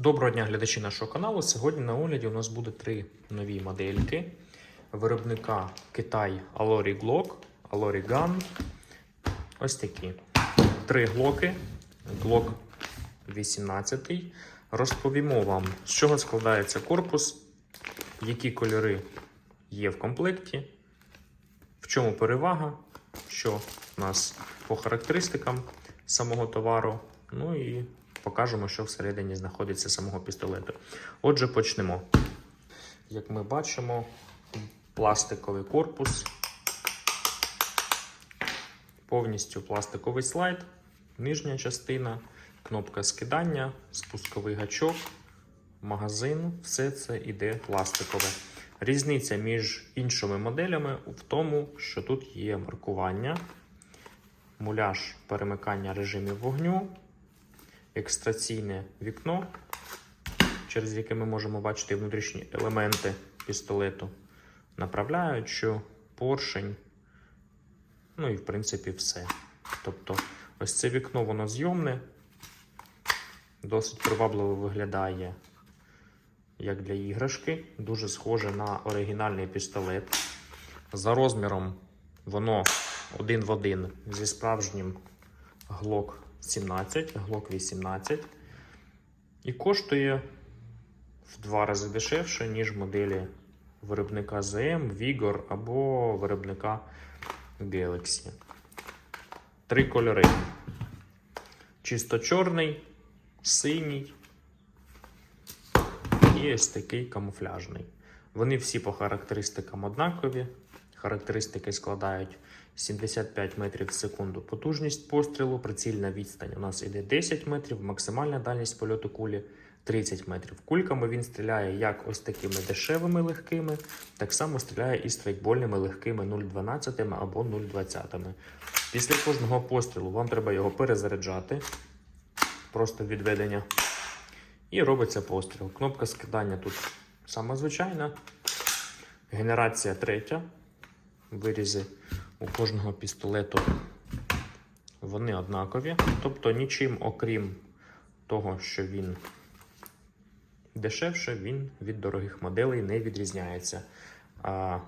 Доброго дня, глядачі нашого каналу. Сьогодні на огляді у нас буде три нові модельки виробника Китай Alori Glock, Alori Gun. Ось такі. Три глоки. Glock 18. Розповімо вам, з чого складається корпус, які кольори є в комплекті, в чому перевага, що у нас по характеристикам самого товару. Ну і покажемо, що всередині знаходиться самого пістолету. Отже, почнемо. Як ми бачимо, пластиковий корпус, повністю пластиковий слайд, нижня частина, кнопка скидання, спусковий гачок, магазин, все це іде пластикове. Різниця між іншими моделями в тому, що тут є маркування, муляж перемикання режимів вогню, екстраційне вікно, через яке ми можемо бачити внутрішні елементи пістолету, направляючу, поршень, ну і в принципі все. Тобто, ось це вікно, воно зйомне, досить привабливо виглядає як для іграшки, дуже схоже на оригінальний пістолет. За розміром воно один в один зі справжнім Glock 17, Glock 18. І коштує в два рази дешевше, ніж моделі виробника ZM, Vigor або виробника Galaxy. Три кольори: чисто чорний, синій і ось такий камуфляжний. Вони всі по характеристикам однакові. Характеристики складають 75 метрів в секунду потужність пострілу, прицільна відстань у нас іде 10 метрів, максимальна дальність польоту кулі 30 метрів. Кульками він стріляє як ось такими дешевими легкими, так само стріляє і страйкбольними легкими 0,12 або 0,20. Після кожного пострілу вам треба його перезаряджати, просто відведення. І робиться постріл. Кнопка скидання тут сама звичайна. Генерація третя. Вирізи у кожного пістолету вони однакові. Тобто нічим, окрім того, що він дешевше, він від дорогих моделей не відрізняється. А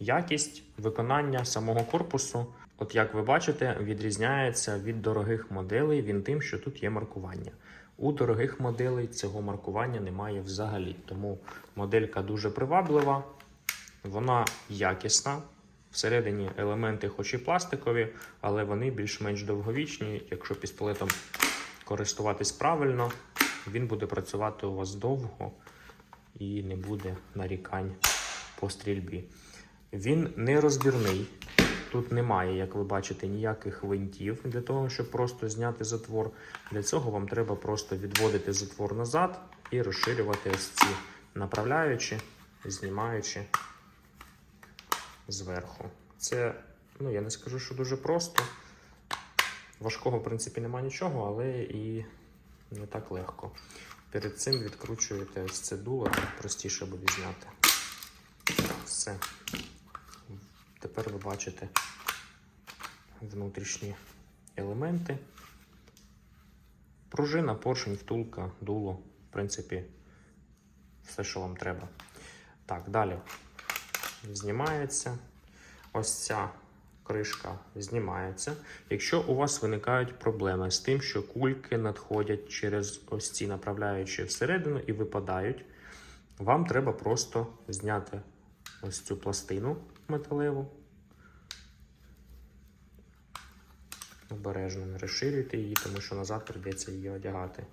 якість виконання самого корпусу, от як ви бачите, відрізняється від дорогих моделей він тим, що тут є маркування. У дорогих моделей цього маркування немає взагалі. Тому моделька дуже приваблива, вона якісна. Всередині елементи, хоч і пластикові, але вони більш-менш довговічні. Якщо пістолетом користуватись правильно, він буде працювати у вас довго і не буде нарікань по стрільбі. Він не розбірний. Тут немає, як ви бачите, ніяких винтів для того, щоб просто зняти затвор. Для цього вам треба просто відводити затвор назад і розширювати ось ці направляючи, знімаючи зверху. Це, ну я не скажу, що дуже просто. Важкого, в принципі, немає нічого, але і не так легко. Перед цим відкручуєте ось це дуло, простіше буде зняти. Все. Тепер ви бачите внутрішні елементи. Пружина, поршень, втулка, дуло. В принципі, все, що вам треба. Так, далі знімається. Ось ця кришка знімається. Якщо у вас виникають проблеми з тим, що кульки надходять через ось ці направляючі всередину і випадають, вам треба просто зняти ось цю пластину металеву. Обережно не розширюйте її, тому що назад прийдеться її одягати.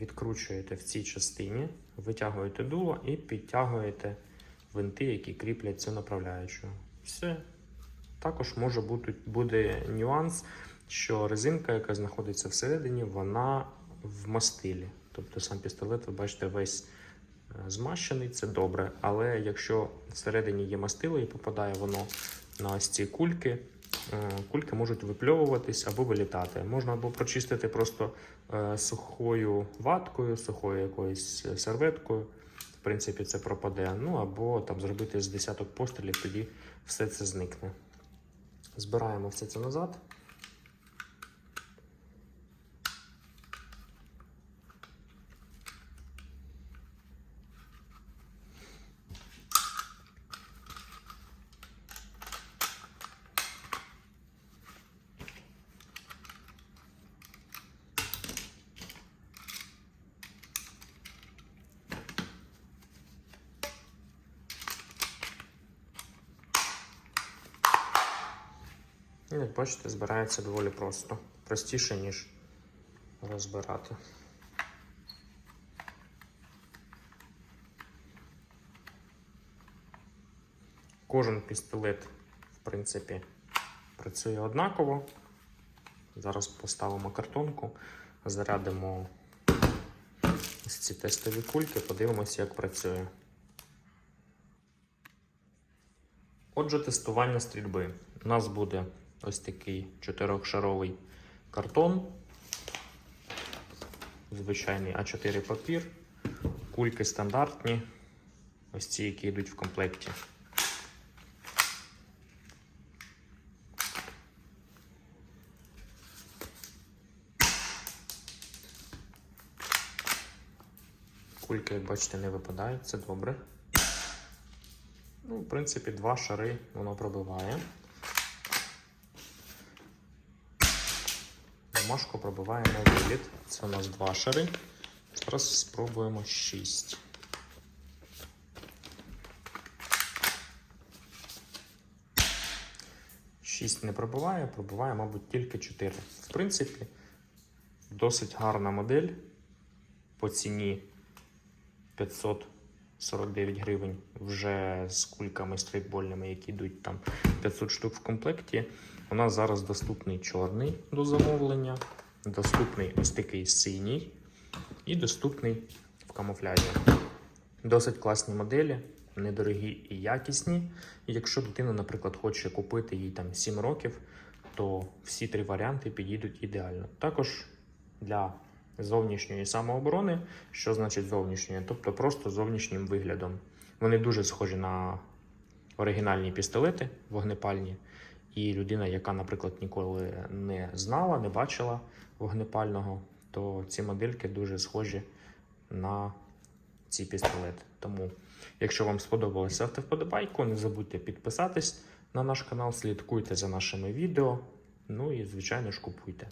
Відкручуєте в цій частині, витягуєте дуло і підтягуєте винти, які кріплять цю направляючу. Все. Також може бути буде нюанс, що резинка, яка знаходиться всередині, вона в мастилі. Тобто сам пістолет, ви бачите, весь е, змащений, це добре. Але якщо всередині є мастило і попадає воно на ось ці кульки, кульки можуть випльовуватись або вилітати. Можна або прочистити просто е, сухою ваткою, сухою якоюсь серветкою. В принципі, це пропаде. Ну або там зробити з десяток пострілів, тоді все це зникне. Збираємо все це назад. І, як бачите, збирається доволі просто. Простіше, ніж розбирати. Кожен пістолет, в принципі, працює однаково. Зараз поставимо картонку, зарядимо ось ці тестові кульки, подивимося, як працює. Отже, тестування стрільби. У нас буде ось такий чотирьохшаровий картон, звичайний А4 папір, кульки стандартні, ось ці, які йдуть в комплекті. Кульки, як бачите, не випадають, це добре. Ну, в принципі, два шари воно пробиває. Бумажку пробиває на виліт. Це у нас два шари. Зараз спробуємо 6. Шість не пробиває, пробиває, мабуть, тільки 4. В принципі, досить гарна модель по ціні 549 гривень вже з кульками стрейкбольними, які йдуть там 500 штук в комплекті. У нас зараз доступний чорний до замовлення, доступний ось такий синій і доступний в камуфляжі. Досить класні моделі, недорогі і якісні. Якщо дитина, наприклад, хоче купити їй там 7 років, то всі три варіанти підійдуть ідеально. Також для зовнішньої самооборони, що значить зовнішньої, тобто просто зовнішнім виглядом. Вони дуже схожі на оригінальні пістолети вогнепальні. І людина, яка, наприклад, ніколи не знала, не бачила вогнепального, то ці модельки дуже схожі на ці пістолети. Тому, якщо вам сподобалося, ставте вподобайку, не забудьте підписатись на наш канал, слідкуйте за нашими відео. Ну і, звичайно ж, купуйте.